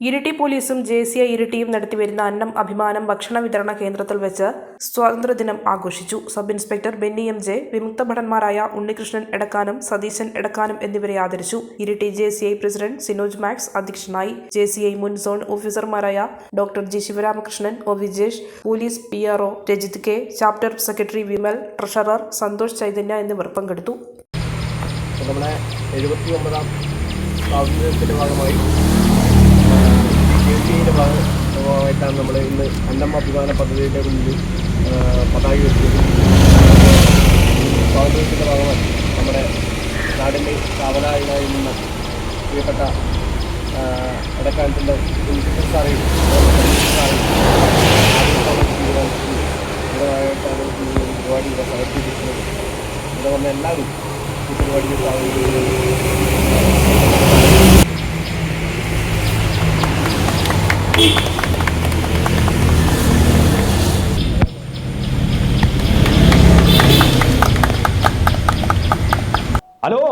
ഇരിട്ടി പോലീസും J C I ഇരിട്ടിയും നടത്തിവരുന്ന അന്നം അഭിമാനം ഭക്ഷണ വിതരണ കേന്ദ്രത്തിൽ വെച്ച് സ്വാതന്ത്ര്യദിനം ആഘോഷിച്ചു. Sub inspector Benny M J വിമുക്ത ഭടന്മാരായ ഉണ്ണികൃഷ്ണൻ എടക്കാനും സതീശൻ എടക്കാനും എന്നിവരെ ആദരിച്ചു. Iritty J C I president Sinoj Max അധ്യക്ഷനായി. ജെ സി ഐ മുൻ സോൺ ഓഫീസർമാരായ doctor G Sivaramakrishnan O Vijesh police P R O Rajith K chapter secretary Vimal treasurer Santhosh Chaitanya എന്നിവർ പങ്കെടുത്തു. നമ്മുടെ എഴുപത്തി ഒമ്പതാം സ്വാതന്ത്ര്യത്തിന്റെ ഭാഗമായി യുടെ ഭാഗമായിട്ടാണ് നമ്മൾ ഇന്ന് അന്നമ്മ അഭിമാന പദ്ധതിയുടെ മുന്നിൽ പതാക വെച്ചത് സ്വാതന്ത്ര്യത്തിന്റെ ഭാഗമായി നമ്മുടെ നാടിന്റെ കാവലായിരുന്ന പ്രിയപ്പെട്ട ആ, ഇടക്കാലത്തിന്റെ പ്രിൻസിപ്പൽ സാറേയും സാറേയും പരിപാടി ഇവിടെ സമർപ്പിച്ചിട്ടുള്ളത് ഇവിടെ വന്ന എല്ലാവരും ഈ പരിപാടിയിൽ സ്വാഗതം ഹലോ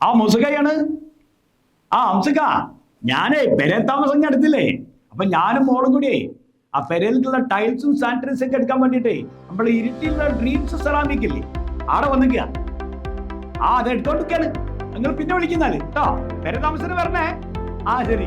ആ മുസുകയാണ് ആ അംസുക ഞാനേ പെരേ താമസം അടുത്തില്ലേ അപ്പൊ ഞാനും മോളും കൂടിയേ ആ പെരയിലുള്ള ടൈൽസും സാനിറ്റൈസും ഒക്കെ എടുക്കാൻ വേണ്ടിട്ടേ നമ്മൾ ഇരുട്ടിയുള്ള ഡ്രീംസ് സെറാമിക് ഇല്ലേ ആടെ വന്നിക്കുക ആ അത് എടുത്തോണ്ടിരിക്കാണ്. നിങ്ങൾ പിന്നെ വിളിക്കുന്നാൽ. കേട്ടോ പെര താമസത്തിന് വരണേ. ആ ശരി.